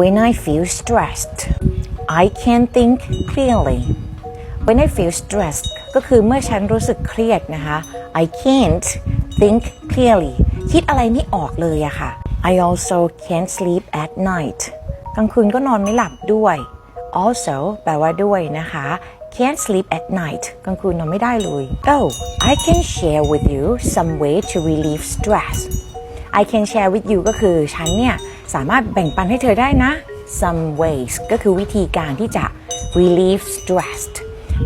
When I feel stressed I can't think clearly When I feel stressed ก็คือเมื่อฉันรู้สึกเครียดนะคะ I can't think clearly คิดอะไรไม่ออกเลยอะค่ะ I also can't sleep at night กลางคืนก็นอนไม่หลับด้วย also แปลว่าด้วยนะคะ can't sleep at night กลางคืนนอนไม่ได้เลย Oh I can share with you some way to relieve stress I can share with you ก็คือฉันเนี่ย สามารถแบ่งปันให้เธอได้นะ some ways ก็คือวิธีการที่จะ relieve stress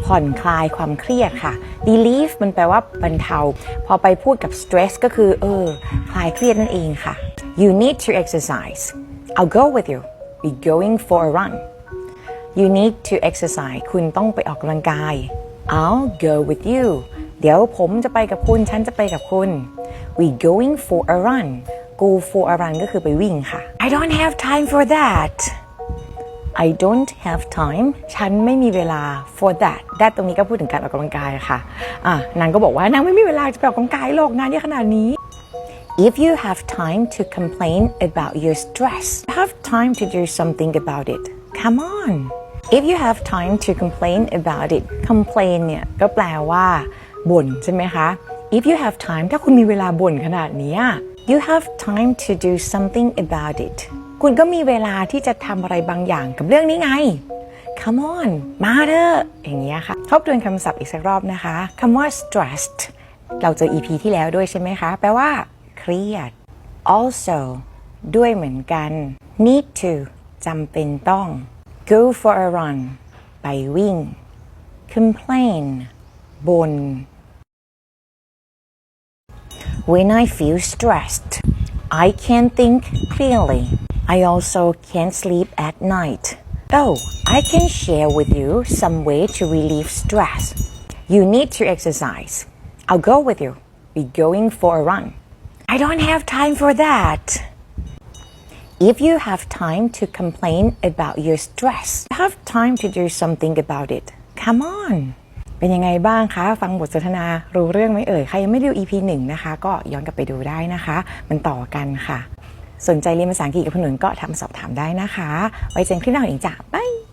ผ่อนคลายความเครียดค่ะ relieve มันแปลว่าบรรเทา พอไปพูดกับ stress ก็คือ เออ คลายเครียดนั่นเองค่ะ you need to exercise I'll go with you we going for a run you need to exercise คุณต้องไปออกกำลังกาย I'll go with you เดี๋ยวผมจะไปกับคุณ ฉันจะไปกับคุณ we going for a run go for a run ก็คือไปวิ่งค่ะ I don't have time for that I don't have time ฉันไม่มีเวลา for that that ตรงนี้ก็พูดถึงการออกกำลังกายค่ะอะนางก็บอกว่านางไม่มีเวลาจะไปออกกำลังกายหรอกงานเยอะขนาดนี้ If you have time to complain about your stress, have time to do something about it. Come on. If you have time to complain about it, complain เนี่ยก็แปลว่าบ่นใช่ไหมคะ If you have time ถ้าคุณมีเวลาบ่นขนาดนี้ you have time to do something about it คุณก็มีเวลาที่จะทำอะไรบางอย่างกับเรื่องนี้ไง Come on มาเถอะอย่างเงี้ยค่ะ ทบทวนคำศัพท์อีกสักรอบนะคะคำว่า stressed เราเจอ EP ที่แล้วด้วยใช่ไหมคะ แปลว่า เครียด also ด้วยเหมือนกัน need to จำเป็นต้อง go for a run ไปวิ่ง complain บน When I feel stressed I can't think clearly I also can't sleep at night Oh I can share with you some way to relieve stress You need to exercise I'll go with you we going for a run I don't have time for that. If you have time to complain about your stress, have time to do something about it. Come on. เป็นยังไงบ้างคะ ฟังบทสนทนารู้เรื่องไหมเอ่ย ใครยังไม่ดู EP 1นะคะ ก็ย้อนกลับไปดูได้นะคะ มันต่อกันค่ะ สนใจเรียนภาษาอังกฤษกับคนอื่นก็ทำสอบถามได้นะคะ ไว้เจอกันคลิปหน้าอีกจ้ะบาย